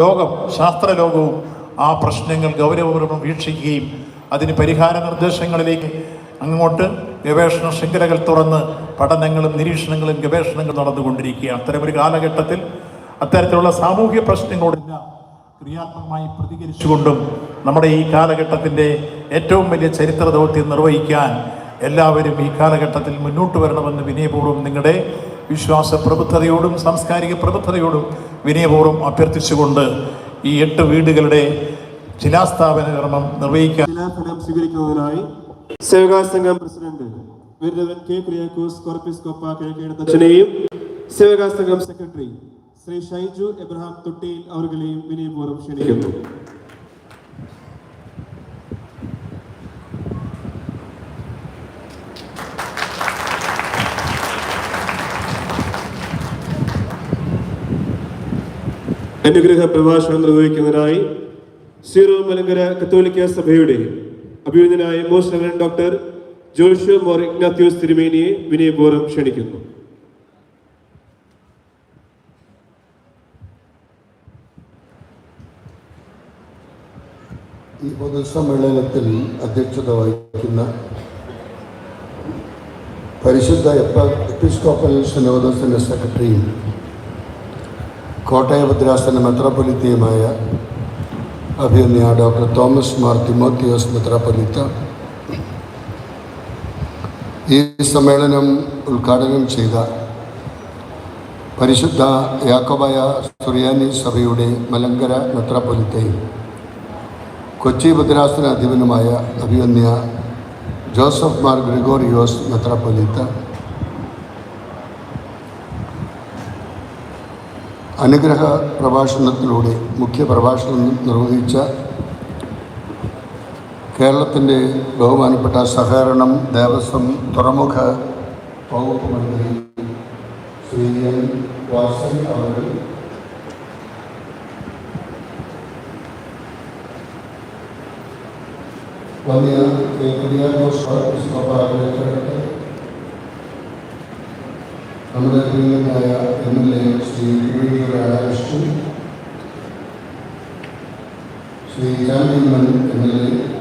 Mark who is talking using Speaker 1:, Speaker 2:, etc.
Speaker 1: ലോകം ശാസ്ത്രലോകവും ആ പ്രശ്നങ്ങൾ ഗൗരവപൂർവം വീക്ഷിക്കുകയും അതിന് പരിഹാര നിർദ്ദേശങ്ങളിലേക്ക് അങ്ങോട്ട് ഗവേഷണ ശൃംഖലകൾ തുറന്ന് പഠനങ്ങളും നിരീക്ഷണങ്ങളും ഗവേഷണങ്ങളും നടന്നുകൊണ്ടിരിക്കുകയാണ്. അത്തരമൊരു കാലഘട്ടത്തിൽ അത്തരത്തിലുള്ള സാമൂഹ്യ പ്രശ്നങ്ങളോടെല്ലാം ക്രിയാത്മകമായി പ്രതികരിച്ചുകൊണ്ടും നമ്മുടെ ഈ കാലഘട്ടത്തിന്റെ ഏറ്റവും വലിയ ചരിത്ര ദൗത്യം നിർവഹിക്കാൻ എല്ലാവരും ഈ കാലഘട്ടത്തിൽ മുന്നോട്ട് വരണമെന്ന് വിനയപൂർവം നിങ്ങളുടെ വിശ്വാസ പ്രബുദ്ധതയോടും സാംസ്കാരിക പ്രബുദ്ധതയോടും വിനയപൂർവം അഭ്യർത്ഥിച്ചുകൊണ്ട് ഈ എട്ട് വീടുകളുടെ ശിലാസ്ഥാപന കർമ്മം നിർവഹിക്കാൻ
Speaker 2: സ്വീകരിക്കുന്നതിനായി സേവകാ സംഘം പ്രസിഡന്റ് സേവകാ സംഘം സെക്രട്ടറി ശ്രീ ഷൈജു എബ്രഹാം തൊട്ടിയിൽ അവരെയും വിനയപൂർവം ക്ഷണിക്കുന്നു. അനുഗ്രഹ പ്രഭാഷണം നിർവഹിക്കുന്നതിനായി സീറോ മലങ്കര കത്തോലിക്ക സഭയുടെ അഭിനന്ദനായ മോസ്റ്റ് ഡോക്ടർ ജോഷു മോർ ഇഗ്നാത്യോസ് തിരുമേനിയെ വിനയപൂർവം ക്ഷണിക്കുന്നു.
Speaker 3: ഈ പൊതുസമ്മേളനത്തിൽ അധ്യക്ഷത വഹിക്കുന്ന പരിശുദ്ധ എപ്പ എപ്പിസ്കോപ്പൽ സിനോദസിന്റെ സെക്രട്ടറിയും കോട്ടയ ഭദ്രാസന മെത്രാപ്പൊലിത്തയുമായ അഭിനയ ഡോക്ടർ തോമസ് മാർ തിമോത്തിയോസ് മെത്രാപ്പൊലിത്ത. ഈ സമ്മേളനം ഉദ്ഘാടനം ചെയ്ത പരിശുദ്ധ യാക്കോബായ സുറിയാനി സഭയുടെ മലങ്കര മെത്രാപ്പൊലിത്തയും കൊച്ചി ഭദ്രാസന അധിപനുമായ അഭിമന്യ ജോസഫ് മാർ ഗ്രിഗോറിയോസ് മെത്രാപ്പൊലിത്ത അനുഗ്രഹ പ്രഭാഷണത്തിലൂടെ മുഖ്യ പ്രഭാഷണം നിർവഹിച്ച കേരളത്തിന്റെ ബഹുമാനപ്പെട്ട സഹകരണം ദേവസ്വം തുറമുഖ വകുപ്പ് മന്ത്രി ശ്രീ എൻ വാസൻ അവർ നമ്മുടെ പ്രിയനായ M L A Shri Shri ജാൻമൻ M L A